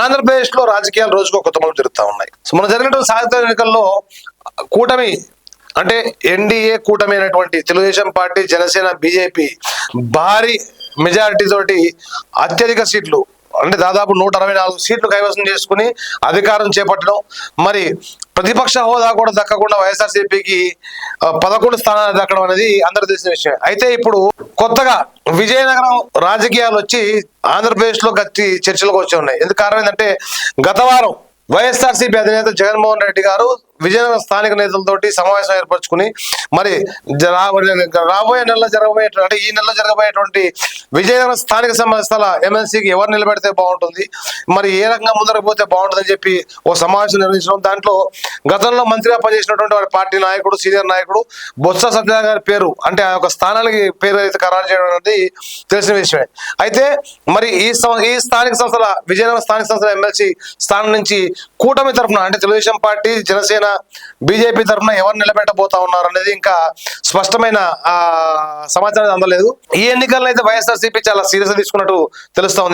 ఆంధ్రప్రదేశ్లో రాజకీయాలు రోజుకు కొత్త మలుపు జరుగుతూ ఉన్నాయి. సో మన జరిగినటువంటి సాహిత్య ఎన్నికల్లో కూటమి అంటే ఎన్డీఏ కూటమి అయినటువంటి తెలుగుదేశం పార్టీ జనసేన బీజేపీ భారీ మెజారిటీ తోటి అత్యధిక సీట్లు అంటే దాదాపు నూట అరవై నాలుగు సీట్లు కైవసం చేసుకుని అధికారం చేపట్టడం. మరి ప్రతిపక్ష హోదా కూడా దక్కకుండా వైఎస్ఆర్సీపీకి పదకొండు స్థానాలు దక్కడం అనేది అందరూ తెలిసిన విషయం అయితే ఇప్పుడు కొత్తగా విజయనగరం రాజకీయాలు వచ్చి ఆంధ్రప్రదేశ్లో గట్టి చర్చలకు వచ్చి ఉన్నాయి. ఎందుకు కారణం ఏంటంటే గత వారం వైఎస్ఆర్సీపీ అధినేత జగన్మోహన్ రెడ్డి గారు విజయనగరం స్థానిక నేతలతోటి సమావేశం ఏర్పరచుకుని మరి జ- రాబోయే రాబోయే నెలలో జరగబోయేటువంటి అంటే ఈ నెలలో జరగబోయేటువంటి విజయనగరం స్థానిక సంస్థల ఎమ్మెల్సీకి ఎవరు నిలబెడితే బాగుంటుంది? మరి ఏ రకంగా ముందరకు పోతే బాగుంటుందని చెప్పి ఓ సమావేశం నిర్వహించడం. దాంట్లో గతంలో మంత్రిగా పనిచేసినటువంటి వారి పార్టీ నాయకుడు సీనియర్ నాయకుడు బొత్స సత్యనారాయణ గారి పేరు అంటే ఆ యొక్క స్థానానికి పేరు అయితే ఖరారు చేయడం అనేది తెలిసిన విషయమే. అయితే మరి ఈ సం- ఈ స్థానిక సంస్థల విజయనగరం స్థానిక సంస్థల ఎమ్మెల్సీ స్థానం నుంచి కూటమి తరఫున అంటే తెలుగుదేశం పార్టీ జనసేన బీజేపీ తరఫున ఎవరు నిలబెట్టబోతా ఉన్నారు అనేది ఇంకా స్పష్టమైన ఆ సమాచారం అందలేదు. ఈ ఎన్నికల్లో అయితే వైఎస్ఆర్సీపీ చాలా సీరియస్ తీసుకున్నట్టు తెలుస్తా ఉంది.